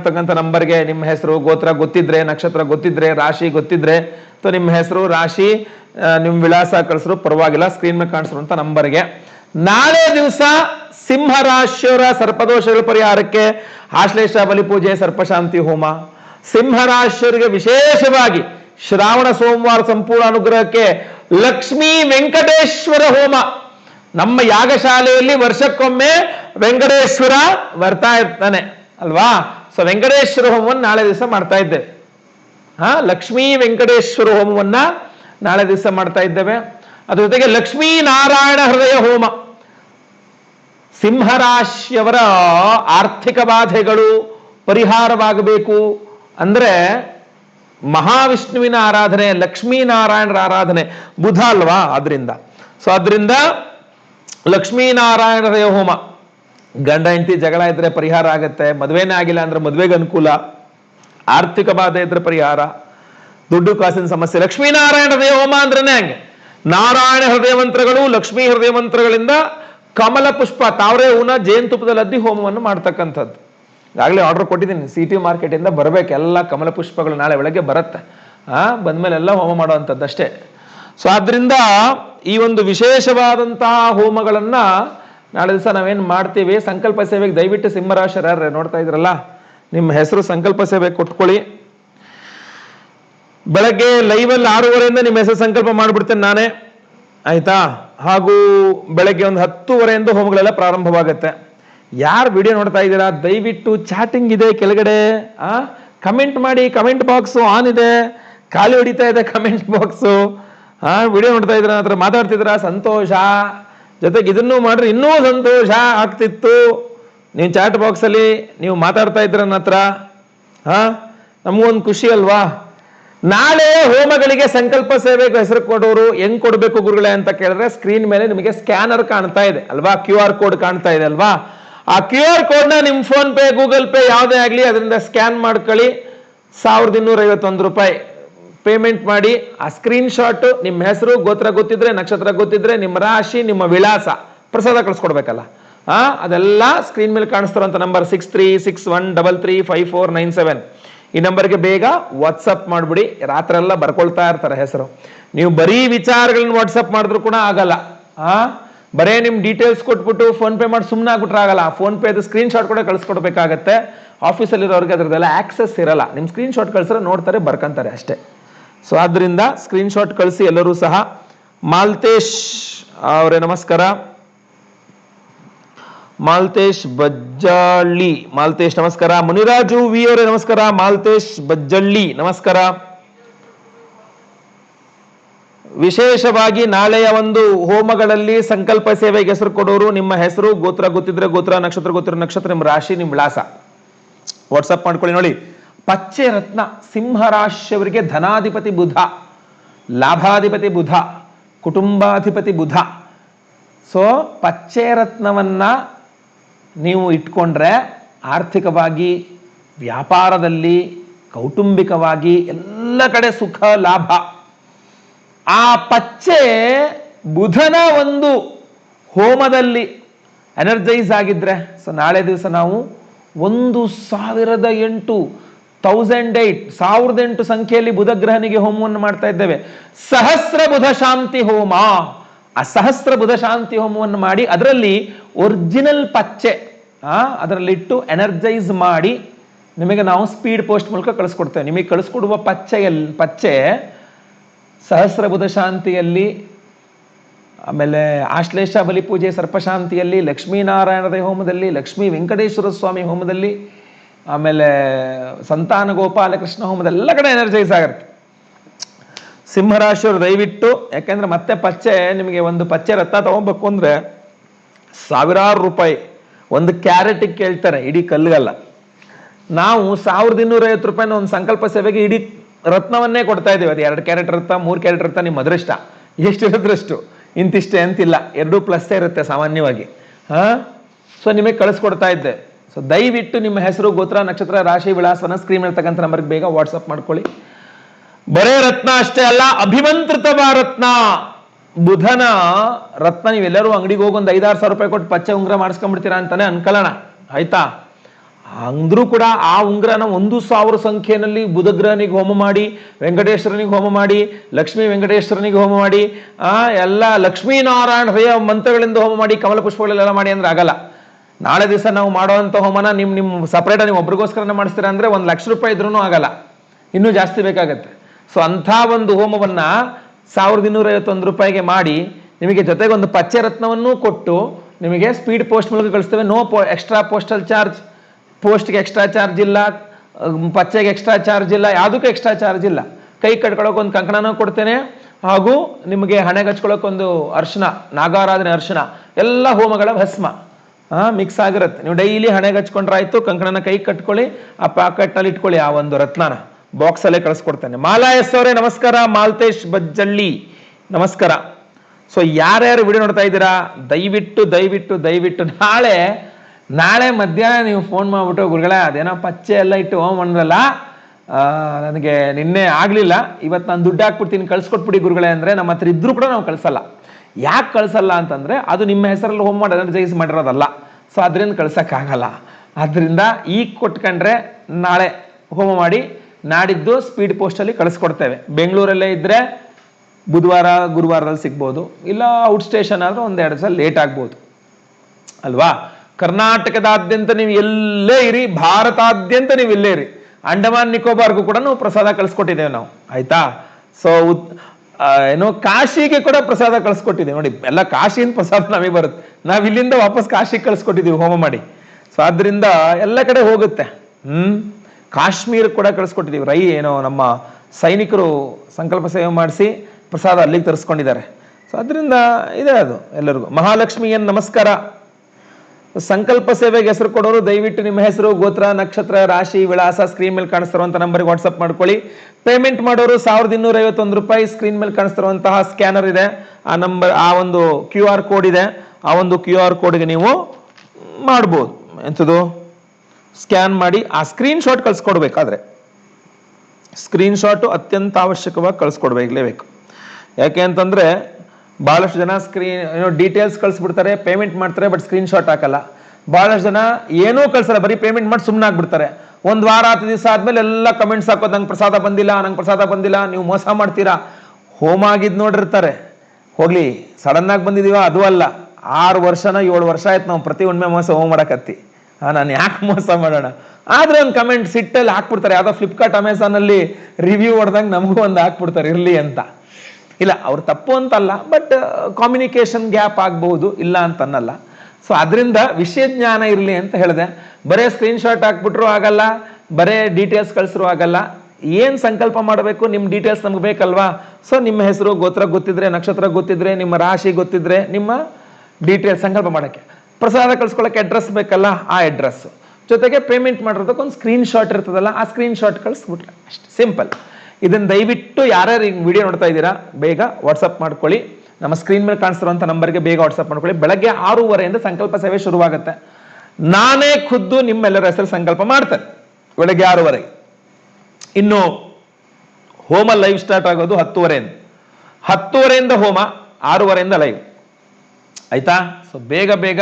ಇರ್ತಕ್ಕಂಥ ನಂಬರ್ಗೆ ನಿಮ್ಮ ಹೆಸರು, ಗೋತ್ರ ಗೊತ್ತಿದ್ರೆ, ನಕ್ಷತ್ರ ಗೊತ್ತಿದ್ರೆ, ರಾಶಿ ಗೊತ್ತಿದ್ರೆ ಅಥವಾ ನಿಮ್ಮ ಹೆಸರು, ರಾಶಿ ನಿಮ್ಮ ವಿಳಾಸ ಕಳಿಸ್ರು, ಪರವಾಗಿಲ್ಲ ಸ್ಕ್ರೀನ್ ಮೇಲೆ ಕಾಣಿಸಿರುವಂತ ನಂಬರ್ಗೆ. ನಾಳೆ ದಿವಸ ಸಿಂಹ ರಾಶಿಯವರ ಸರ್ಪದೋಷಗಳ ಪರಿಹಾರಕ್ಕೆ ಆಶ್ಲೇಷ ಬಲಿಪೂಜೆ ಸರ್ಪಶಾಂತಿ ಹೋಮ. ಸಿಂಹ ರಾಶಿಯವರಿಗೆ ವಿಶೇಷವಾಗಿ ಶ್ರಾವಣ, ಸೋಮವಾರ ಸಂಪೂರ್ಣ ಅನುಗ್ರಹಕ್ಕೆ ಲಕ್ಷ್ಮೀ ವೆಂಕಟೇಶ್ವರ ಹೋಮ. ನಮ್ಮ ಯಾಗಶಾಲೆಯಲ್ಲಿ ವರ್ಷಕ್ಕೊಮ್ಮೆ ವೆಂಕಟೇಶ್ವರ ಬರ್ತಾ ಇರ್ತಾನೆ, ಅಲ್ವಾ? ಸೊ ವೆಂಕಟೇಶ್ವರ ಹೋಮವನ್ನು ನಾಳೆ ದಿವಸ ಮಾಡ್ತಾ ಇದ್ದೇವೆ. ಹಾ, ಲಕ್ಷ್ಮೀ ವೆಂಕಟೇಶ್ವರ ಹೋಮವನ್ನ ನಾಳೆ ದಿವಸ ಮಾಡ್ತಾ ಇದ್ದೇವೆ. ಅದ್ರ ಜೊತೆಗೆ ಲಕ್ಷ್ಮೀ ನಾರಾಯಣ ಹೃದಯ ಹೋಮ. ಸಿಂಹರಾಶಿಯವರ ಆರ್ಥಿಕ ಬಾಧೆಗಳು ಪರಿಹಾರವಾಗಬೇಕು ಅಂದ್ರೆ ಮಹಾವಿಷ್ಣುವಿನ ಆರಾಧನೆ ಲಕ್ಷ್ಮೀನಾರಾಯಣರ ಆರಾಧನೆ ಬುಧ ಅಲ್ವಾ? ಆದ್ರಿಂದ. ಸೊ, ಆದ್ರಿಂದ ಲಕ್ಷ್ಮೀನಾರಾಯಣ ಹೃದಯ ಹೋಮ. ಗಂಡ ಹೆಂಡತಿ ಜಗಳ ಇದ್ರೆ ಪರಿಹಾರ ಆಗುತ್ತೆ, ಮದುವೆನೇ ಆಗಿಲ್ಲ ಅಂದ್ರೆ ಮದುವೆಗೆ ಅನುಕೂಲ, ಆರ್ಥಿಕ ಬಾಧೆ ಇದ್ರೆ ಪರಿಹಾರ, ದುಡ್ಡು ಕಾಸಿನ ಸಮಸ್ಯೆ. ಲಕ್ಷ್ಮೀನಾರಾಯಣ ಹೃದಯ ಹೋಮ ಅಂದ್ರೇನೆ ಹಂಗೆ. ನಾರಾಯಣ ಹೃದಯ ಮಂತ್ರಗಳು, ಲಕ್ಷ್ಮೀ ಹೃದಯ ಮಂತ್ರಗಳಿಂದ ಕಮಲ ಪುಷ್ಪ, ತಾವರೆ ಹೂನ ಜೇನುತುಪ್ಪದಲ್ಲಿ ಅದ್ದಿ ಹೋಮವನ್ನು ಮಾಡ್ತಕ್ಕಂಥದ್ದು. ಈಗಾಗಲೇ ಆರ್ಡರ್ ಕೊಟ್ಟಿದ್ದೀನಿ ಸಿ ಟಿ ಮಾರ್ಕೆಟ್ ಇಂದ ಬರಬೇಕು, ಎಲ್ಲ ಕಮಲ ಪುಷ್ಪಗಳು ನಾಳೆ ಬೆಳಗ್ಗೆ ಬರುತ್ತೆ. ಆ ಬಂದ್ಮೇಲೆ ಎಲ್ಲ ಹೋಮ ಮಾಡುವಂಥದ್ದು ಅಷ್ಟೇ ಸೊ ಆದ್ರಿಂದ ಈ ಒಂದು ವಿಶೇಷವಾದಂತಹ ಹೋಮಗಳನ್ನ ನಾಳೆ ದಿವಸ ನಾವೇನು ಮಾಡ್ತೀವಿ? ಸಂಕಲ್ಪ ಸೇವೆಗೆ ದಯವಿಟ್ಟು ಸಿಂಹರಾಶರ ನೋಡ್ತಾ ಇದ್ರಲ್ಲ? ನಿಮ್ಮ ಹೆಸರು ಸಂಕಲ್ಪ ಸೇವೆ ಕೊಟ್ಕೊಳ್ಳಿ. ಬೆಳಗ್ಗೆ ಲೈವಲ್ಲಿ ಆರೂವರೆಯಿಂದ ನಿಮ್ಮ ಹೆಸರು ಸಂಕಲ್ಪ ಮಾಡ್ಬಿಡ್ತೇನೆ ನಾನೇ. ಆಯ್ತಾ? ಹಾಗೂ ಬೆಳಗ್ಗೆ ಒಂದು ಹತ್ತುವರೆಯಿಂದ ಹೋಮಗಳೆಲ್ಲ ಪ್ರಾರಂಭವಾಗುತ್ತೆ. ಯಾರು ವಿಡಿಯೋ ನೋಡ್ತಾ ಇದ್ದೀರಾ? ದಯವಿಟ್ಟು ಚಾಟಿಂಗ್ ಇದೆ ಕೆಳಗಡೆ. ಆ? ಕಮೆಂಟ್ ಮಾಡಿ ಕಮೆಂಟ್ ಬಾಕ್ಸ್ ಆನ್ ಇದೆ. ಖಾಲಿ ಹೊಡಿತಾ ಇದೆ ಕಮೆಂಟ್ ಬಾಕ್ಸು ಆ? ವಿಡಿಯೋ ನೋಡ್ತಾ ಇದ್ರ ಹತ್ರ ಮಾತಾಡ್ತಿದ್ರ ಸಂತೋಷ. ಜೊತೆಗೆ ಇದನ್ನು ಮಾಡ್ರೆ, ಇನ್ನೂ ಸಂತೋಷ ಆಗ್ತಿತ್ತು. ನೀವು ಚಾಟ್ ಬಾಕ್ಸ್ ಅಲ್ಲಿ ನೀವು ಮಾತಾಡ್ತಾ ಇದ್ರ ನನ್ನ ಹತ್ರ, ಹಾ? ನಮಗೊಂದು ಖುಷಿ ಅಲ್ವಾ? ನಾಳೆ ಹೋಮಗಳಿಗೆ ಸಂಕಲ್ಪ ಸೇವೆಗೆ ಹೆಸರು ಕೊಡೋರು ಹೆಂಗ್ ಕೊಡ್ಬೇಕು ಗುರುಗಳೇ ಅಂತ ಕೇಳಿದ್ರೆ ಸ್ಕ್ರೀನ್ ಮೇಲೆ ನಿಮಗೆ ಸ್ಕ್ಯಾನರ್ ಕಾಣ್ತಾ ಇದೆ, ಅಲ್ವಾ? ಕ್ಯೂ ಆರ್ ಕೋಡ್ ಕಾಣ್ತಾ ಇದೆ, ಅಲ್ವಾ? ಆ ಕ್ಯೂ ಆರ್ ಕೋಡ್ನ ನಿಮ್ ಫೋನ್ ಪೇ ಗೂಗಲ್ ಪೇ ಯಾವುದೇ ಆಗ್ಲಿ, ಅದರಿಂದ ಸ್ಕ್ಯಾನ್ ಮಾಡ್ಕೊಳ್ಳಿ. ಸಾವಿರದ ಇನ್ನೂರ ಐವತ್ತೊಂದು ರೂಪಾಯಿ. ಪೇಮೆಂಟ್ ಮಾಡಿ, ಆ ಸ್ಕ್ರೀನ್ ಶಾಟ್ ನಿಮ್ಮ ಹೆಸರು, ಗೋತ್ರ ಗೊತ್ತಿದ್ರೆ, ನಕ್ಷತ್ರ ಗೊತ್ತಿದ್ರೆ ನಿಮ್ಮ ರಾಶಿ, ನಿಮ್ಮ ವಿಳಾಸ ಪ್ರಸಾದ ಕಳಿಸ್ಕೊಡ್ಬೇಕಲ್ಲ. ಆ, ಅದೆಲ್ಲ ಸ್ಕ್ರೀನ್ ಮೇಲೆ ಕಾಣಿಸ್ತಿರೋಂಥ number six three six one double three five four nine seven ಈ ನಂಬರ್ಗೆ ಬೇಗ ವಾಟ್ಸಪ್ ಮಾಡ್ಬಿಡಿ. ರಾತ್ರಿ ಎಲ್ಲ ಬರ್ಕೊಳ್ತಾ ಇರ್ತಾರೆ ಹೆಸರು. ನೀವು ಬರೀ ವಿಚಾರಗಳನ್ನ ವಾಟ್ಸಪ್ ಮಾಡಿದ್ರು ಕೂಡ ಆಗಲ್ಲ. ಆ, ಬರೇ ನಿಮ್ ಡೀಟೇಲ್ಸ್ ಕೊಟ್ಬಿಟ್ಟು ಫೋನ್ ಪೇ ಮಾಡಿ ಸುಮ್ಮನೆ ಆಗ್ಬಿಟ್ರೆ ಆಗಲ್ಲ. ಫೋನ್ ಪೇ ಅದು ಸ್ಕ್ರೀನ್ ಶಾಟ್ ಕೂಡ ಕಳಿಸ್ಕೊಡ್ಬೇಕಾಗತ್ತೆ. ಆಫೀಸಲ್ಲಿರೋರಿಗೆ ಅದರದೆಲ್ಲ ಆಕ್ಸೆಸ್ ಇರಲ್ಲ. ನಿಮ್ ಸ್ಕ್ರೀನ್ ಶಾಟ್ ಕಳ್ಸಿದ್ರೆ ನೋಡ್ತಾರೆ, ಬರ್ಕಂತಾರೆ ಅಷ್ಟೇ. ಸೊ ಆದ್ದರಿಂದ ಸ್ಕ್ರೀನ್ ಶಾಟ್ ಕಳಿಸಿ ಎಲ್ಲರೂ ಸಹ. ಮಾಲ್ತೇಶ್ ಅವರೇ, ನಮಸ್ಕಾರ. ಮಾಲ್ತೇಶ್ ಬಜ್ಜಳ್ಳಿ. ಮಾಲ್ತೇಶ್, ನಮಸ್ಕಾರ. ಮುನಿರಾಜು ವಿ ಅವರೇ, ನಮಸ್ಕಾರ. ಮಾಲ್ತೇಶ್ ಬಜ್ಜಳ್ಳಿ, ನಮಸ್ಕಾರ. ವಿಶೇಷವಾಗಿ ನಾಳೆಯ ಒಂದು ಹೋಮಗಳಲ್ಲಿ ಸಂಕಲ್ಪ ಸೇವೆಗೆ ಹೆಸರು ಕೊಡೋರು ನಿಮ್ಮ ಹೆಸರು, ಗೋತ್ರ ಗೊತ್ತಿದ್ರೆ ಗೋತ್ರ, ನಕ್ಷತ್ರ ಗೊತ್ತಿರೋ ನಕ್ಷತ್ರ, ನಿಮ್ಮ ರಾಶಿ, ನಿಮ್ಮ ವಿಳಾಸ. ವಾಟ್ಸಪ್ ಮಾಡ್ಕೊಳ್ಳಿ ನೋಡಿ. ಪಚ್ಚೆ ರತ್ನ ಸಿಂಹ ರಾಶಿಯವರಿಗೆ ಧನಾಧಿಪತಿ ಬುಧ, ಲಾಭಾಧಿಪತಿ ಬುಧ, ಕುಟುಂಬಾಧಿಪತಿ ಬುಧ. ಸೊ ಪಚ್ಚೆ ರತ್ನವನ್ನು ನೀವು ಇಟ್ಕೊಂಡ್ರೆ ಆರ್ಥಿಕವಾಗಿ, ವ್ಯಾಪಾರದಲ್ಲಿ, ಕೌಟುಂಬಿಕವಾಗಿ ಎಲ್ಲ ಕಡೆ ಸುಖ, ಲಾಭ. ಆ ಪಚ್ಚೆ ಬುಧನ ಒಂದು ಹೋಮದಲ್ಲಿ ಎನರ್ಜೈಸ್ ಆಗಿದ್ರೆ ಸೊ ನಾಳೆ ದಿವಸ ನಾವು ಒಂದು ಸಾವಿರದ ಎಂಟು ತೌಸಂಡ್ ಏಟ್ ಸಾವಿರದ ಎಂಟು ಸಂಖ್ಯೆಯಲ್ಲಿ ಬುಧ ಗ್ರಹನಿಗೆ ಹೋಮವನ್ನು ಮಾಡ್ತಾ ಇದ್ದೇವೆ. ಸಹಸ್ರ ಬುಧ ಶಾಂತಿ ಹೋಮ. ಆ ಸಹಸ್ರ ಬುಧ ಶಾಂತಿ ಹೋಮವನ್ನು ಮಾಡಿ ಅದರಲ್ಲಿ ಒರಿಜಿನಲ್ ಪಚ್ಚೆ, ಆ ಅದರಲ್ಲಿಟ್ಟು ಎನರ್ಜೈಸ್ ಮಾಡಿ ನಿಮಗೆ ನಾವು ಸ್ಪೀಡ್ ಪೋಸ್ಟ್ ಮೂಲಕ ಕಳಿಸ್ಕೊಡ್ತೇವೆ. ನಿಮಗೆ ಕಳಿಸ್ಕೊಡುವ ಪಚ್ಚೆಯಲ್ಲಿ ಪಚ್ಚೆ ಸಹಸ್ರ ಬುಧ ಶಾಂತಿಯಲ್ಲಿ, ಆಮೇಲೆ ಆಶ್ಲೇಷ ಬಲಿಪೂಜೆ ಸರ್ಪಶಾಂತಿಯಲ್ಲಿ ಲಕ್ಷ್ಮೀನಾರಾಯಣದ ಹೋಮದಲ್ಲಿ, ಲಕ್ಷ್ಮೀ ವೆಂಕಟೇಶ್ವರ ಸ್ವಾಮಿ ಹೋಮದಲ್ಲಿ ಆಮೇಲೆ ಸಂತಾನ ಗೋಪಾಲ ಕೃಷ್ಣ ಹೋಮದ ಎಲ್ಲ ಕಡೆ ಎನರ್ಜೈಸ್ ಆಗುತ್ತೆ ಸಿಂಹರಾಶಿಯವರು ದಯವಿಟ್ಟು, ಯಾಕೆಂದ್ರೆ ಮತ್ತೆ ಪಚ್ಚೆ, ನಿಮಗೆ ಒಂದು ಪಚ್ಚೆ ರಥ ತಗೊಬೇಕು ಅಂದ್ರೆ ಸಾವಿರಾರು ರೂಪಾಯಿ. ಒಂದು ಕ್ಯಾರೆಟಿಗೆ ಕೇಳ್ತಾರೆ, ಇಡೀ ಕಲ್ಲುಗಲ್ಲ. ನಾವು ಸಾವಿರದ ಇನ್ನೂರೈವತ್ತು ರೂಪಾಯಿನ ಒಂದು ಸಂಕಲ್ಪ ಸೇವೆಗೆ ಇಡೀ ರತ್ನವನ್ನೇ ಕೊಡ್ತಾ ಇದ್ದೀವಿ. ಅದು ಎರಡು ಕ್ಯಾರೆಟ್ ರಥ, ಮೂರು ಕ್ಯಾರೆಟ್ ರಥ ನಿಮ್ಮ ಅದೃಷ್ಟ. ಎಷ್ಟಿರೋದ್ರಷ್ಟು? ಇಂತಿಷ್ಟೇ ಅಂತಿಲ್ಲ. ಎರಡೂ ಪ್ಲಸ್ ಇರುತ್ತೆ ಸಾಮಾನ್ಯವಾಗಿ. ಹಾ? ಸೊ ನಿಮಗೆ ಕಳಿಸ್ಕೊಡ್ತಾ ಇದ್ದೆ. ಸೊ ದಯವಿಟ್ಟು ನಿಮ್ಮ ಹೆಸರು, ಗೋತ್ರ, ನಕ್ಷತ್ರ, ರಾಶಿ ವಿಳಾಸನ ಸ್ಕ್ರೀನ್ ಇರ್ತಕ್ಕಂಥ ನಂಬರ್ಗೆ ಬೇಗ ವಾಟ್ಸಪ್ ಮಾಡ್ಕೊಳ್ಳಿ. ಬರೇ ರತ್ನ ಅಷ್ಟೇ ಅಲ್ಲ ಅಭಿಮಂತ್ರಿತವ ರತ್ನ ಬುಧನ ರತ್ನ ನೀವೆಲ್ಲರೂ ಅಂಗಡಿಗೆ ಹೋಗಿ ಒಂದು ಐದಾರು ಸಾವಿರ ರೂಪಾಯಿ ಕೊಟ್ಟು ಪಚ್ಚೆ ಉಂಗ್ರ ಮಾಡಿಸ್ಕೊಂಡ್ಬಿಡ್ತೀರಾ ಅಂತಾನೆ ಅನ್ಕೊಳ್ಳೋಣ ಆಯ್ತಾ? ಅಂದ್ರೂ ಕೂಡ ಆ ಉಂಗ್ರನ ಒಂದು ಸಾವಿರ ಸಂಖ್ಯೆಯಲ್ಲಿ ಬುಧಗ್ರಹನಿಗೆ ಹೋಮ ಮಾಡಿ, ವೆಂಕಟೇಶ್ವರನಿಗೆ ಹೋಮ ಮಾಡಿ, ಲಕ್ಷ್ಮೀ ವೆಂಕಟೇಶ್ವರನಿಗೆ ಹೋಮ ಮಾಡಿ, ಆ, ಎಲ್ಲ ಲಕ್ಷ್ಮೀನಾರಾಯಣ ಹೃದಯ ಮಂತ್ರಗಳಿಂದ ಹೋಮ ಮಾಡಿ ಕಮಲ ಪುಷ್ಪಗಳೆಲ್ಲ ಮಾಡಿ ಅಂದ್ರೆ ಆಗಲ್ಲ. ನಾಳೆ ದಿವಸ ನಾವು ಮಾಡುವಂಥ ಹೋಮನ ನಿಮ್ಮ ನಿಮ್ಮ ಸಪ್ರೇಟ್ ನೀವು ಒಬ್ರಿಗೋಸ್ಕರನೇ ಮಾಡಿಸ್ತೀರ ಅಂದರೆ ಒಂದು ಲಕ್ಷ ರೂಪಾಯಿ ಇದ್ರೂ ಆಗಲ್ಲ. ಇನ್ನೂ ಜಾಸ್ತಿ ಬೇಕಾಗತ್ತೆ. ಸೊ ಅಂಥ ಒಂದು ಹೋಮವನ್ನು ಸಾವಿರದ ಇನ್ನೂರೈವತ್ತೊಂದು ರೂಪಾಯಿಗೆ ಮಾಡಿ ನಿಮಗೆ ಜೊತೆಗೆ ಒಂದು ಪಚ್ಚೆ ರತ್ನವನ್ನೂ ಕೊಟ್ಟು ನಿಮಗೆ ಸ್ಪೀಡ್ ಪೋಸ್ಟ್ ಮೂಲಕ ಕಳಿಸ್ತೇವೆ. ನೋ ಪೋ ಎಕ್ಸ್ಟ್ರಾ ಪೋಸ್ಟಲ್ ಚಾರ್ಜ್ ಪೋಸ್ಟ್ಗೆ ಎಕ್ಸ್ಟ್ರಾ ಚಾರ್ಜ್ ಇಲ್ಲ ಪಚ್ಚೆಗೆ ಎಕ್ಸ್ಟ್ರಾ ಚಾರ್ಜ್ ಇಲ್ಲ, ಯಾವುದಕ್ಕೂ ಎಕ್ಸ್ಟ್ರಾ ಚಾರ್ಜ್ ಇಲ್ಲ. ಕೈ ಕಟ್ಕೊಳ್ಳೋಕೆ ಒಂದು ಕಂಕಣನೂ ಕೊಡ್ತೇನೆ. ಹಾಗೂ ನಿಮಗೆ ಹಣೆಗೆ ಹಚ್ಕೊಳ್ಳೋಕೆ ಒಂದು ಅರ್ಶನ, ನಾಗಾರಾಧನೆ ಅರ್ಶನ, ಎಲ್ಲ ಹೋಮಗಳ ಭಸ್ಮ. ಮಿಕ್ಸ್ ಆಗಿರುತ್ತೆ. ನೀವು ಡೈಲಿ ಹಣೆಗೆ ಹಚ್ಕೊಂಡ್ರೆ ಆಯ್ತು, ಕಂಕಣನ ಕೈ ಕಟ್ಕೊಳ್ಳಿ, ಆ ಪಾಕೆಟ್ನಲ್ಲಿ ಇಟ್ಕೊಳ್ಳಿ ಆ ಒಂದು ರತ್ನನ. ಬಾಕ್ಸ್ ಅಲ್ಲೇ ಕಳಿಸ್ಕೊಡ್ತೇನೆ. ಮಾಲಾ ಎಸ್ ಅವರೇ, ನಮಸ್ಕಾರ. ಮಾಲ್ತೇಶ್ ಬಜ್ಜಳ್ಳಿ, ನಮಸ್ಕಾರ. ಸೊ ಯಾರ್ಯಾರು ವಿಡಿಯೋ ನೋಡ್ತಾ ಇದ್ದೀರಾ? ದಯವಿಟ್ಟು ದಯವಿಟ್ಟು ದಯವಿಟ್ಟು. ನಾಳೆ ನಾಳೆ ಮಧ್ಯಾಹ್ನ ನೀವು ಫೋನ್ ಮಾಡ್ಬಿಟ್ಟು, ಗುರುಗಳೇ, ಅದೇನೋ ಪಚ್ಚೆ ಎಲ್ಲ ಇಟ್ಟು ಹೋಮ್ ಅಂದ್ರಲ್ಲ ನನಗೆ ನಿನ್ನೆ ಆಗಲಿಲ್ಲ. ಇವತ್ತು ನಾನು ದುಡ್ಡು ಹಾಕ್ಬಿಡ್ತೀನಿ, ಕಳ್ಸಿಕೊಟ್ಬಿಡಿ ಗುರುಗಳೇ, ಅಂದರೆ ನಮ್ಮ ಹತ್ರ ಇದ್ದರೂ ಕೂಡ ನಾವು ಕಳ್ಸಲ್ಲ. ಯಾಕೆ ಕಳಿಸಲ್ಲ ಅಂತಂದರೆ ಅದು ನಿಮ್ಮ ಹೆಸರಲ್ಲಿ ಹೋಮ್ ಮಾಡಿ ಎನರ್ಜೈಸ್ ಮಾಡಿರೋದಲ್ಲ. ಸೊ ಅದರಿಂದ ಕಳ್ಸೋಕ್ಕಾಗಲ್ಲ ಆದ್ದರಿಂದ ಈಗ ಕೊಟ್ಕೊಂಡ್ರೆ ನಾಳೆ ಹೋಮ ಮಾಡಿ ನಾಡಿದ್ದು ಸ್ಪೀಡ್ ಪೋಸ್ಟಲ್ಲಿ ಕಳಿಸ್ಕೊಡ್ತೇವೆ. ಬೆಂಗಳೂರಲ್ಲೇ ಇದ್ದರೆ ಬುಧವಾರ, ಗುರುವಾರದಲ್ಲಿ ಸಿಗ್ಬೋದು. ಇಲ್ಲ ಔಟ್ ಸ್ಟೇಷನ್ ಆದ್ರೆ ಒಂದೆರಡು ಸಲ ಲೇಟ್ ಆಗ್ಬೋದು. ಅಲ್ವಾ? ಕರ್ನಾಟಕದಾದ್ಯಂತ ನೀವು ಎಲ್ಲೇ ಇರಿ, ಭಾರತಾದ್ಯಂತ ನೀವು ಇಲ್ಲೇ ಇರಿ. ಅಂಡಮಾನ್, ನಿಕೋಬಾರ್ಗೂ ಕೂಡ ನಾವು ಪ್ರಸಾದ ಕಳಿಸ್ಕೊಟ್ಟಿದ್ದೇವೆ ನಾವು. ಆಯ್ತಾ? ಸೊ ಏನೋ ಕಾಶಿಗೆ ಕೂಡ ಪ್ರಸಾದ ಕಳ್ಸಿಕೊಟ್ಟಿದ್ದೀವಿ. ನೋಡಿ, ಎಲ್ಲ ಕಾಶಿಯಿಂದ ಪ್ರಸಾದ ನಮಗೆ ಬರುತ್ತೆ. ನಾವು ಇಲ್ಲಿಂದ ವಾಪಸ್ ಕಾಶಿಗೆ ಕಳಿಸ್ಕೊಟ್ಟಿದ್ದೀವಿ, ಹೋಮ ಮಾಡಿ. ಸೊ ಆದ್ರಿಂದ ಎಲ್ಲ ಕಡೆ ಹೋಗುತ್ತೆ. ಹ್ಮ್? ಕಾಶ್ಮೀರ ಕೂಡ ಕಳಿಸ್ಕೊಟ್ಟಿದ್ದೀವಿ. ರೈ ಏನೋ ನಮ್ಮ ಸೈನಿಕರು ಸಂಕಲ್ಪ ಸೇವೆ ಮಾಡಿಸಿ ಪ್ರಸಾದ ಅಲ್ಲಿಗೆ ತರಿಸ್ಕೊಂಡಿದ್ದಾರೆ. ಸೊ ಅದರಿಂದ ಇದೆ ಅದು ಎಲ್ಲರಿಗೂ. ಮಹಾಲಕ್ಷ್ಮಿಯನ್ನು ನಮಸ್ಕಾರ. ಸಂಕಲ್ಪ ಸೇವೆಗೆ ಹೆಸರು ಕೊಡೋರು, ದಯವಿಟ್ಟು ನಿಮ್ಮ ಹೆಸರು, ಗೋತ್ರ, ನಕ್ಷತ್ರ, ರಾಶಿ, ವಿಳಾಸ ಸ್ಕ್ರೀನ್ ಮೇಲೆ ಕಾಣಿಸ್ತಿರುವಂತ ನಂಬರ್ಗೆ ವಾಟ್ಸ್ಆಪ್ ಮಾಡ್ಕೊಳ್ಳಿ. ಪೇಮೆಂಟ್ ಮಾಡೋರು ಸಾವಿರದ ಇನ್ನೂರ ಐವತ್ತೊಂದು ರೂಪಾಯಿ ಸ್ಕ್ರೀನ್ ಮೇಲೆ ಕಾಣಿಸ್ತಿರುವಂತಹ ಸ್ಕ್ಯಾನರ್ ಇದೆ. ಆ ನಂಬರ್ ಆ ಒಂದು ಕ್ಯೂ ಆರ್ ಕೋಡ್ ಇದೆ. ಆ ಒಂದು ಕ್ಯೂ ಆರ್ ಕೋಡ್ಗೆ ನೀವು ಮಾಡ್ಬೋದು. ಎಂಥದ್ದು ಸ್ಕ್ಯಾನ್ ಮಾಡಿ, ಆ ಸ್ಕ್ರೀನ್ ಶಾಟ್ ಕಳ್ಸಿಕೊಡ್ಬೇಕಾದ್ರೆ. ಸ್ಕ್ರೀನ್ ಶಾಟ್ ಅತ್ಯಂತ ಅವಶ್ಯಕವಾಗಿ ಕಳಿಸ್ಕೊಡ್ಬೇಕಲೇಬೇಕು ಯಾಕೆ ಅಂತಂದ್ರೆ ಬಹಳಷ್ಟು ಜನ ಸ್ಕ್ರೀನ್ ಏನೋ ಡೀಟೇಲ್ಸ್ ಕಳಿಸ್ಬಿಡ್ತಾರೆ ಪೇಮೆಂಟ್ ಮಾಡ್ತಾರೆ ಬಟ್ ಸ್ಕ್ರೀನ್ ಶಾಟ್ ಹಾಕಲ್ಲ. ಭಾಳಷ್ಟು ಜನ ಏನೂ ಕಳ್ಸಲ್ಲ, ಬರೀ ಪೇಮೆಂಟ್ ಮಾಡಿ ಸುಮ್ಮನೆ ಆಗ್ಬಿಡ್ತಾರೆ. ಒಂದು ವಾರ, ಹತ್ತು ದಿವಸ ಆದ್ಮೇಲೆ ಎಲ್ಲ ಕಮೆಂಟ್ಸ್ ಹಾಕೋದು, ನಂಗೆ ಪ್ರಸಾದ ಬಂದಿಲ್ಲ, ನಂಗೆ ಪ್ರಸಾದ ಬಂದಿಲ್ಲ, ನೀವು ಮೋಸ ಮಾಡ್ತೀರಾ? ಹೋಮ್ ಆಗಿದ್ ನೋಡಿರ್ತಾರೆ. ಹೋಗ್ಲಿ ಸಡನ್ ಆಗಿ ಬಂದಿದೀವ, ಅದು ಅಲ್ಲ. ಆರು ವರ್ಷನ ಏಳು ವರ್ಷ ಆಯ್ತು ನಾವು ಪ್ರತಿ ಒಮ್ಮೆ ಮೋಸ ಹೋಮ್ ಮಾಡಕತ್ತಿ ಹಾ ನಾನು ಯಾಕೆ ಮೋಸ ಮಾಡೋಣ? ಆದ್ರೆ ಒಂದು ಕಮೆಂಟ್ ಸಿಟ್ಟಲ್ಲಿ ಹಾಕ್ಬಿಡ್ತಾರೆ. ಯಾವುದೋ ಫ್ಲಿಪ್ಕಾರ್ಟ್ ಅಮೆಝಾನಲ್ಲಿ ರಿವ್ಯೂ ಹೊಡೆದಂಗೆ ನಮಗೂ ಒಂದು ಹಾಕ್ಬಿಡ್ತಾರೆ, ಇರ್ಲಿ ಅಂತ. ಇಲ್ಲ, ಅವ್ರು ತಪ್ಪು ಅಂತಲ್ಲ ಬಟ್ ಕಾಮ್ಯುನಿಕೇಶನ್ ಗ್ಯಾಪ್ ಆಗ್ಬಹುದು, ಇಲ್ಲ ಅಂತ ಅನ್ನಲ್ಲ ಸೊ ಅದರಿಂದ ವಿಷಯ ಜ್ಞಾನ ಇರಲಿ ಅಂತ ಹೇಳಿದೆ. ಬರೇ ಸ್ಕ್ರೀನ್ ಶಾಟ್ ಹಾಕ್ಬಿಟ್ರು ಆಗಲ್ಲ, ಬರೇ ಡೀಟೇಲ್ಸ್ ಕಳಿಸ್ರು ಆಗಲ್ಲ. ಏನು ಸಂಕಲ್ಪ ಮಾಡಬೇಕು ನಿಮ್ಮ ಡೀಟೇಲ್ಸ್ ನಮ್ಗೆ ಬೇಕಲ್ವಾ? ಸೊ ನಿಮ್ಮ ಹೆಸರು, ಗೋತ್ರ ಗೊತ್ತಿದ್ರೆ, ನಕ್ಷತ್ರ ಗೊತ್ತಿದ್ರೆ, ನಿಮ್ಮ ರಾಶಿ ಗೊತ್ತಿದ್ರೆ, ನಿಮ್ಮ ಡೀಟೇಲ್ಸ್ ಸಂಕಲ್ಪ ಮಾಡೋಕ್ಕೆ. ಪ್ರಸಾದ ಕಳ್ಸ್ಕೊಳಕ್ಕೆ ಅಡ್ರೆಸ್ ಬೇಕಲ್ಲ, ಆ ಅಡ್ರೆಸ್ ಜೊತೆಗೆ ಪೇಮೆಂಟ್ ಮಾಡಿರೋದಕ್ಕೆ ಒಂದು ಸ್ಕ್ರೀನ್ ಶಾಟ್ ಇರ್ತದಲ್ಲ, ಆ ಸ್ಕ್ರೀನ್ ಶಾಟ್ ಕಳಿಸ್ಬಿಟ್ರೆ ಅಷ್ಟೇ. ಸಿಂಪಲ್ ಇದನ್ನ ದಯವಿಟ್ಟು ಯಾರ್ಯಾರು ಈ ವಿಡಿಯೋ ನೋಡ್ತಾ ಇದ್ದೀರಾ, ಬೇಗ ವಾಟ್ಸಪ್ ಮಾಡ್ಕೊಳ್ಳಿ. ನಮ್ಮ ಸ್ಕ್ರೀನ್ ಮೇಲೆ ಕಾಣಿಸ್ತಿರುವಂಥ ನಂಬರ್ಗೆ ಬೇಗ ವಾಟ್ಸಪ್ ಮಾಡ್ಕೊಳ್ಳಿ. ಬೆಳಗ್ಗೆ ಆರೂವರೆಯಿಂದ ಸಂಕಲ್ಪ ಸೇವೆ ಶುರುವಾಗುತ್ತೆ. ನಾನೇ ಖುದ್ದು ನಿಮ್ಮೆಲ್ಲರ ಹೆಸರು ಸಂಕಲ್ಪ ಮಾಡ್ತಾರೆ ಬೆಳಗ್ಗೆ ಆರೂವರೆಗೆ. ಇನ್ನು ಹೋಮ ಲೈವ್ ಸ್ಟಾರ್ಟ್ ಆಗೋದು ಹತ್ತುವರೆಯಿಂದ. ಹತ್ತುವರೆಯಿಂದ ಹೋಮ, ಆರೂವರೆಯಿಂದ ಲೈವ್ ಆಯ್ತಾ? ಸೊ ಬೇಗ ಬೇಗ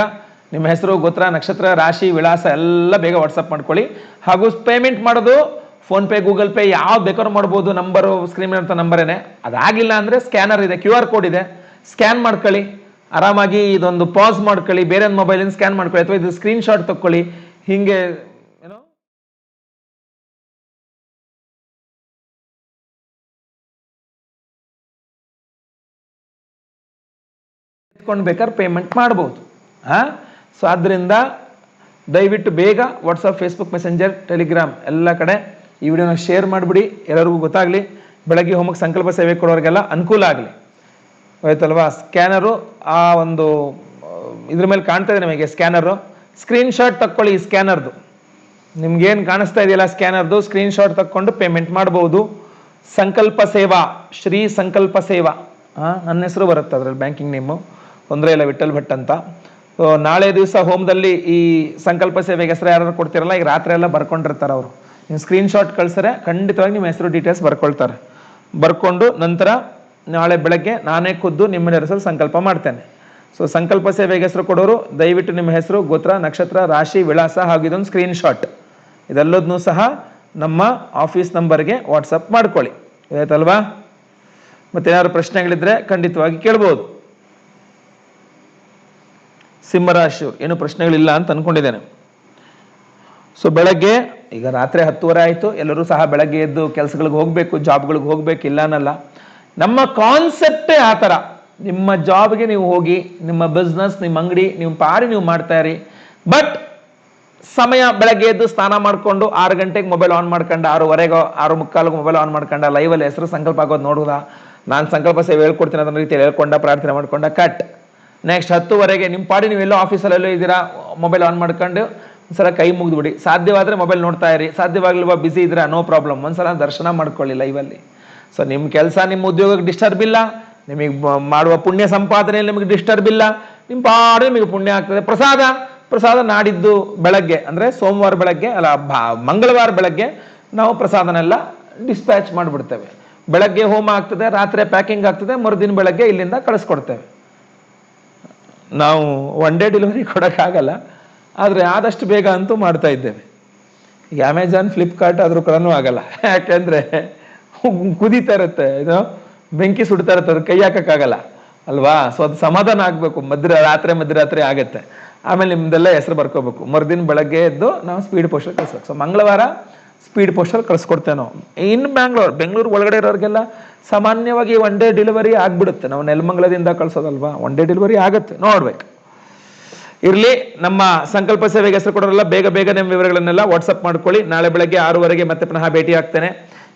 ನಿಮ್ಮ ಹೆಸರು, ಗೋತ್ರ, ನಕ್ಷತ್ರ, ರಾಶಿ, ವಿಳಾಸ ಎಲ್ಲ ಬೇಗ ವಾಟ್ಸಪ್ ಮಾಡ್ಕೊಳ್ಳಿ. ಹಾಗೂ ಪೇಮೆಂಟ್ ಮಾಡೋದು ಫೋನ್ ಪೇ ಗೂಗಲ್ ಪೇ ಯಾವ ಬೇಕಾದ್ರೂ ಮಾಡ್ಬೋದು. ನಂಬರು ಸ್ಕ್ರೀನ್ ಅಂತ ನಂಬರೇನೆ ಅದಾಗಿಲ್ಲ ಅಂದ್ರೆ ಸ್ಕ್ಯಾನರ್ ಇದೆ ಕ್ಯೂ ಆರ್ ಕೋಡ್ ಇದೆ. ಸ್ಕ್ಯಾನ್ ಮಾಡ್ಕೊಳ್ಳಿ. ಆರಾಮಾಗಿ ಇದೊಂದು ಪಾಸ್ ಮಾಡ್ಕೊಳ್ಳಿ. ಬೇರೆ ಒಂದು ಮೊಬೈಲಿಂದ ಸ್ಕ್ಯಾನ್ ಮಾಡ್ಕೊಳ್ಳಿ. ಅಥವಾ ಇದು ಸ್ಕ್ರೀನ್ ಶಾಟ್ ತಕ್ಕೊಳ್ಳಿ. ಹಿಂಗೆ ಏನೋ ಬೇಕಾದ್ರೆ ಪೇಮೆಂಟ್ ಮಾಡ್ಬೋದು. ಹಾ ಸೊ ಆದ್ರಿಂದ ದಯವಿಟ್ಟು ಬೇಗ ವಾಟ್ಸಪ್ ಫೇಸ್ಬುಕ್ ಮೆಸೆಂಜರ್ ಟೆಲಿಗ್ರಾಮ್ ಎಲ್ಲ ಕಡೆ ಈ ವಿಡಿಯೋನ ಶೇರ್ ಮಾಡಿಬಿಡಿ. ಎಲ್ಲರಿಗೂ ಗೊತ್ತಾಗಲಿ. ಬೆಳಗ್ಗೆ ಹೋಮಕ್ಕೆ ಸಂಕಲ್ಪ ಸೇವೆ ಕೊಡೋರಿಗೆಲ್ಲ ಅನುಕೂಲ ಆಗಲಿ. ಆಯ್ತಲ್ವಾ? ಸ್ಕ್ಯಾನರು ಆ ಒಂದು ಇದ್ರ ಮೇಲೆ ಕಾಣ್ತಾ ಇದೆ ನಿಮಗೆ ಸ್ಕ್ಯಾನರು. ಸ್ಕ್ರೀನ್ ಶಾಟ್ ತಕ್ಕೊಳ್ಳಿ ಈ ಸ್ಕ್ಯಾನರ್ದು. ನಿಮ್ಗೇನು ಕಾಣಿಸ್ತಾ ಇದೆಯಲ್ಲ ಸ್ಕ್ಯಾನರ್ದು? ಸ್ಕ್ರೀನ್ ಶಾಟ್ ತಕ್ಕೊಂಡು ಪೇಮೆಂಟ್ ಮಾಡ್ಬೋದು. ಸಂಕಲ್ಪ ಸೇವಾ, ಶ್ರೀ ಸಂಕಲ್ಪ ಸೇವಾ. ಹಾಂ ನನ್ನ ಹೆಸರು ಬರುತ್ತೆ ಅದರಲ್ಲಿ ಬ್ಯಾಂಕಿಂಗ್ ನೇಮು ತೊಂದರೆ ಇಲ್ಲ ವಿಠಲ್ ಭಟ್ ಅಂತ. ನಾಳೆ ದಿವಸ ಹೋಮದಲ್ಲಿ ಈ ಸಂಕಲ್ಪ ಸೇವೆಗೆ ಹೆಸರು ಯಾರು ಕೊಡ್ತಿರಲ್ಲ, ಈಗ ರಾತ್ರಿ ಎಲ್ಲ ಬರ್ಕೊಂಡಿರ್ತಾರೆ ಅವರು. ನೀವು ಸ್ಕ್ರೀನ್ ಶಾಟ್ ಕಳ್ಸರೆ, ಖಂಡಿತವಾಗಿ ನಿಮ್ಮ ಹೆಸರು ಡೀಟೇಲ್ಸ್ ಬರ್ಕೊಳ್ತಾರೆ. ಬರ್ಕೊಂಡು ನಂತರ ನಾಳೆ ಬೆಳಗ್ಗೆ ನಾನೇ ಖುದ್ದು ನಿಮ್ಮ ಹೆಸರು ಸಂಕಲ್ಪ ಮಾಡ್ತೇನೆ. ಸೊ ಸಂಕಲ್ಪ ಸೇವೆಗೆ ಹೆಸರು ಕೊಡೋರು, ದಯವಿಟ್ಟು ನಿಮ್ಮ ಹೆಸರು, ಗೋತ್ರ, ನಕ್ಷತ್ರ, ರಾಶಿ, ವಿಳಾಸ ಹಾಗೂ ಇದೊಂದು ಸ್ಕ್ರೀನ್ ಶಾಟ್ ಇದೆಲ್ಲದನ್ನೂ ಸಹ ನಮ್ಮ ಆಫೀಸ್ ನಂಬರ್ಗೆ ವಾಟ್ಸಪ್ ಮಾಡ್ಕೊಳ್ಳಿ. ಆಯ್ತಲ್ವಾ? ಮತ್ತೇನಾದ್ರು ಪ್ರಶ್ನೆಗಳಿದ್ರೆ ಖಂಡಿತವಾಗಿ ಕೇಳ್ಬೋದು. ಸಿಂಹರಾಶಿಯವರು ಏನು ಪ್ರಶ್ನೆಗಳಿಲ್ಲ ಅಂತ ಅನ್ಕೊಂಡಿದ್ದೇನೆ. ಸೊ ಬೆಳಗ್ಗೆ, ಈಗ ರಾತ್ರಿ ಹತ್ತುವರೆ ಆಯಿತು. ಎಲ್ಲರೂ ಸಹ ಬೆಳಗ್ಗೆ ಎದ್ದು ಕೆಲಸಗಳಿಗೆ ಹೋಗಬೇಕು, ಜಾಬ್ಗಳಿಗೆ ಹೋಗ್ಬೇಕು ಇಲ್ಲ ಅನ್ನಲ್ಲ ನಮ್ಮ ಕಾನ್ಸೆಪ್ಟೇ ಆ ಥರ. ನಿಮ್ಮ ಜಾಬ್ಗೆ ನೀವು ಹೋಗಿ, ನಿಮ್ಮ ಬಿಸ್ನೆಸ್ ನಿಮ್ಮ ಅಂಗಡಿ ನಿಮ್ಮ ಪಾರಿ ನೀವು ಮಾಡ್ತಾ ಇರಿ. ಬಟ್ ಸಮಯ ಬೆಳಗ್ಗೆ ಎದ್ದು ಸ್ನಾನ ಮಾಡಿಕೊಂಡು ಆರು ಗಂಟೆಗೆ ಮೊಬೈಲ್ ಆನ್ ಮಾಡ್ಕೊಂಡು, ಆರೂವರೆಗೆ ಆರು ಮುಕ್ಕಾಲಿಗೆ ಮೊಬೈಲ್ ಆನ್ ಮಾಡ್ಕೊಂಡ ಲೈವಲ್ಲಿ ಹೆಸರು ಸಂಕಲ್ಪ ಆಗೋದು ನೋಡುವುದ ನಾನು ಸಂಕಲ್ಪ ಸೇವೆ ಹೇಳ್ಕೊಡ್ತೀನಿ ಅದನ್ನ ರೀತಿಯಲ್ಲಿ ಹೇಳ್ಕೊಂಡ, ಪ್ರಾರ್ಥನೆ ಮಾಡ್ಕೊಂಡ ಕಟ್ ನೆಕ್ಸ್ಟ್ ಹತ್ತುವರೆಗೆ ನಿಮ್ಮ ಪಾಡಿ ನೀವೆಲ್ಲೋ ಎಲ್ಲೋ ಆಫೀಸಲ್ಲೆಲ್ಲೋ ಇದ್ದೀರಾ ಮೊಬೈಲ್ ಆನ್ ಮಾಡ್ಕೊಂಡು ಒಂದ್ಸಲ ಕೈ ಮುಗಿದ್ಬಿಡಿ. ಸಾಧ್ಯವಾದರೆ ಮೊಬೈಲ್ ನೋಡ್ತಾ ಇರಿ. ಸಾಧ್ಯವಾಗ್ಲಿಲ್ವಾ ಬಿಸಿ ಇದ್ರೆ ನೋ ಪ್ರಾಬ್ಲಮ್ ಒಂದ್ಸಲ ದರ್ಶನ ಮಾಡ್ಕೊಳ್ಳಿ ಲೈವಲ್ಲಿ ಸೊ ನಿಮ್ಮ ಕೆಲಸ ನಿಮ್ಮ ಉದ್ಯೋಗಕ್ಕೆ ಡಿಸ್ಟರ್ಬ್ ಇಲ್ಲ. ನಿಮಗೆ ಮಾಡುವ ಪುಣ್ಯ ಸಂಪಾದನೆಯಲ್ಲಿ ನಿಮಗೆ ಡಿಸ್ಟರ್ಬ್ ಇಲ್ಲ. ನಿಮ್ಮ ಪಾಡು ನಿಮಗೆ ಪುಣ್ಯ ಆಗ್ತದೆ. ಪ್ರಸಾದ ಪ್ರಸಾದ ನಾಡಿದ್ದು ಬೆಳಗ್ಗೆ, ಅಂದರೆ ಸೋಮವಾರ ಬೆಳಗ್ಗೆ, ಅಲ್ಲ ಮಂಗಳವಾರ ಬೆಳಗ್ಗೆ ನಾವು ಪ್ರಸಾದನೆಲ್ಲ ಡಿಸ್ಪ್ಯಾಚ್ ಮಾಡಿಬಿಡ್ತೇವೆ. ಬೆಳಗ್ಗೆ ಹೋಮ ಆಗ್ತದೆ, ರಾತ್ರಿ ಪ್ಯಾಕಿಂಗ್ ಆಗ್ತದೆ, ಮರುದಿನ ಬೆಳಗ್ಗೆ ಇಲ್ಲಿಂದ ಕಳಿಸ್ಕೊಡ್ತೇವೆ. ನಾವು ಒನ್ ಡೇ ಡೆಲಿವರಿ ಕೊಡೋಕ್ಕಾಗಲ್ಲ. ಆದರೆ ಆದಷ್ಟು ಬೇಗ ಅಂತೂ ಮಾಡ್ತಾ ಇದ್ದೇವೆ. ಈಗ ಅಮೆಜಾನ್ ಫ್ಲಿಪ್ಕಾರ್ಟ್ ಆದರೂ ಕೂಡ ಆಗಲ್ಲ. ಯಾಕೆಂದ್ರೆ ಕುದೀತಾ ಇರುತ್ತೆ ಇದು ಬೆಂಕಿ ಸುಡ್ತಾ ಇರುತ್ತೆ, ಅದು ಕೈ ಹಾಕೋಕ್ಕಾಗಲ್ಲ. ಅಲ್ವಾ? ಸೊ ಅದು ಸಮಾಧಾನ ಆಗಬೇಕು. ಮಧ್ಯ ರಾತ್ರಿ, ಮಧ್ಯರಾತ್ರಿ ಆಗುತ್ತೆ. ಆಮೇಲೆ ನಿಮ್ದೆಲ್ಲ ಹೆಸರು ಬರ್ಕೋಬೇಕು. ಮರುದಿನ ಬೆಳಗ್ಗೆ ಎದ್ದು ನಾವು ಸ್ಪೀಡ್ ಪೋಸ್ಟರ್ ಕಳಿಸ್ಬೇಕು. ಸೊ ಮಂಗಳವಾರ ಸ್ಪೀಡ್ ಪೋಸ್ಟಲ್ಲಿ ಕಳಿಸ್ಕೊಡ್ತೇವೆ ನಾವು ಇನ್ನು ಬ್ಯಾಂಗ್ಳೂರ್ ಬೆಂಗಳೂರು ಒಳಗಡೆ ಇರೋರಿಗೆಲ್ಲ ಸಾಮಾನ್ಯವಾಗಿ ಒನ್ ಡೇ ಡೆಲಿವರಿ ಆಗಿಬಿಡುತ್ತೆ. ನಾವು ನೆಲಮಂಗಲದಿಂದ ಕಳಿಸೋದಲ್ವಾ? ಒನ್ ಡೇ ಡೆಲಿವರಿ ಆಗುತ್ತೆ. ನೋಡ್ಬೇಕು. ಇರ್ಲಿ, ನಮ್ಮ ಸಂಕಲ್ಪ ಸೇವೆಗೆ ಹೆಸರು ಕೊಡೋರಲ್ಲ ಬೇಗ ಬೇಗ ನಿಮ್ಮ ವಿವರಗಳನ್ನೆಲ್ಲ ವಾಟ್ಸಪ್ ಮಾಡ್ಕೊಳ್ಳಿ. ನಾಳೆ ಬೆಳಗ್ಗೆ ಆರೂವರೆಗೆ ಮತ್ತೆ ಪುನಃ ಭೇಟಿ ಆಗ್ತೇನೆ.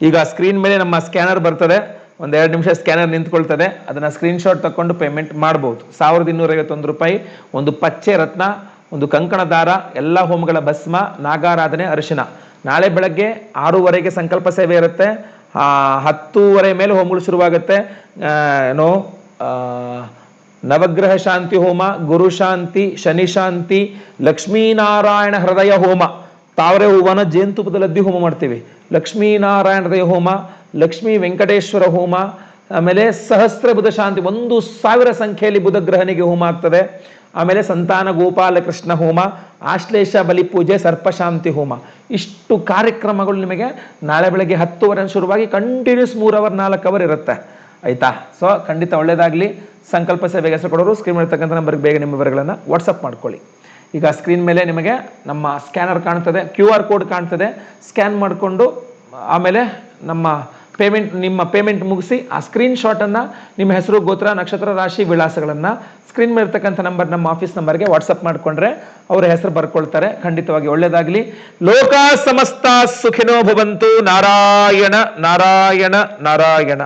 ಈಗ ಸ್ಕ್ರೀನ್ ಮೇಲೆ ನಮ್ಮ ಸ್ಕ್ಯಾನರ್ ಬರ್ತದೆ. ಒಂದು ಎರಡು ನಿಮಿಷ ಸ್ಕ್ಯಾನರ್ ನಿಂತ್ಕೊಳ್ತದೆ. ಅದನ್ನ ಸ್ಕ್ರೀನ್ ಶಾಟ್ ತಕೊಂಡು ಪೇಮೆಂಟ್ ಮಾಡಬಹುದು ಸಾವಿರದ ಇನ್ನೂರ ಐವತ್ತೊಂದು ರೂಪಾಯಿ, ಒಂದು ಪಚ್ಚೆ ರತ್ನ, ಒಂದು ಕಂಕಣ ದಾರ, ಎಲ್ಲ ಹೋಮಗಳ ಭಸ್ಮ, ನಾಗಾರಾಧನೆ, ಅರಿಶಿನ. ನಾಳೆ ಬೆಳಗ್ಗೆ ಆರೂವರೆಗೆ ಸಂಕಲ್ಪ ಸೇವೆ ಇರುತ್ತೆ. ಹತ್ತೂವರೆ ಮೇಲೆ ಹೋಮಗಳು ಶುರುವಾಗುತ್ತೆ. ಏನೋ ನವಗ್ರಹ ಶಾಂತಿ ಹೋಮ, ಗುರು ಶಾಂತಿ, ಶನಿ ಶಾಂತಿ, ಲಕ್ಷ್ಮೀನಾರಾಯಣ ಹೃದಯ ಹೋಮ. ತಾವರೆ ಹೂವನ ಜೇನುತುಪ್ಪದಲ್ಲಿ ಹೋಮ ಮಾಡ್ತೀವಿ. ಲಕ್ಷ್ಮೀನಾರಾಯಣ ಹೃದಯ ಹೋಮ, ಲಕ್ಷ್ಮೀ ವೆಂಕಟೇಶ್ವರ ಹೋಮ, ಆಮೇಲೆ ಸಹಸ್ರ ಬುಧ ಶಾಂತಿ, ಒಂದು ಸಾವಿರ ಸಂಖ್ಯೆಯಲ್ಲಿ ಬುಧ ಗ್ರಹನಿಗೆ ಹೋಮ ಆಗ್ತದೆ. ಆಮೇಲೆ ಸಂತಾನ ಗೋಪಾಲ ಕೃಷ್ಣ ಹೋಮ, ಆಶ್ಲೇಷ ಬಲಿ ಪೂಜೆ ಸರ್ಪಶಾಂತಿ ಹೋಮ. ಇಷ್ಟು ಕಾರ್ಯಕ್ರಮಗಳು ನಿಮಗೆ ನಾಳೆ ಬೆಳಗ್ಗೆ ಹತ್ತುವರೆ ಶುರುವಾಗಿ ಕಂಟಿನ್ಯೂಸ್ ಮೂರ್ ಅವರ್ ನಾಲ್ಕು ಅವರ್ ಇರುತ್ತೆ. ಆಯ್ತಾ? ಸೊ ಖಂಡಿತ ಒಳ್ಳೇದಾಗ್ಲಿ. ಸಂಕಲ್ಪ ಸೇವೆಗೆ ಹೆಸರು ಕೊಡೋರು ಸ್ಕ್ರೀನ್ ಇರ್ತಕ್ಕಂಥ ನಂಬರ್ಗೆ ಬೇಗ ನಿಮ್ಮ ವಿವರಗಳನ್ನು ವಾಟ್ಸಪ್ ಮಾಡ್ಕೊಳ್ಳಿ. ಈಗ ಸ್ಕ್ರೀನ್ ಮೇಲೆ ನಿಮಗೆ ನಮ್ಮ ಸ್ಕ್ಯಾನರ್ ಕಾಣ್ತದೆ ಕ್ಯೂ ಆರ್ ಕೋಡ್ ಕಾಣ್ತದೆ. ಸ್ಕ್ಯಾನ್ ಮಾಡಿಕೊಂಡು, ಆಮೇಲೆ ನಮ್ಮ ಪೇಮೆಂಟ್ ನಿಮ್ಮ ಪೇಮೆಂಟ್ ಮುಗಿಸಿ, ಆ ಸ್ಕ್ರೀನ್ ಶಾಟನ್ನು ನಿಮ್ಮ ಹೆಸರು, ಗೋತ್ರ, ನಕ್ಷತ್ರ, ರಾಶಿ, ವಿಳಾಸಗಳನ್ನು ಸ್ಕ್ರೀನ್ ಮೇಲೆ ಇರ್ತಕ್ಕಂಥ ನಂಬರ್ ನಮ್ಮ ಆಫೀಸ್ ನಂಬರ್ಗೆ ವಾಟ್ಸಪ್ ಮಾಡಿಕೊಂಡ್ರೆ ಅವರ ಹೆಸರು ಬರ್ಕೊಳ್ತಾರೆ. ಖಂಡಿತವಾಗಿ ಒಳ್ಳೆಯದಾಗಲಿ ಲೋಕ ಸಮಸ್ತ ಸುಖಿನೋ ಭವಂತು. ನಾರಾಯಣ ನಾರಾಯಣ ನಾರಾಯಣ.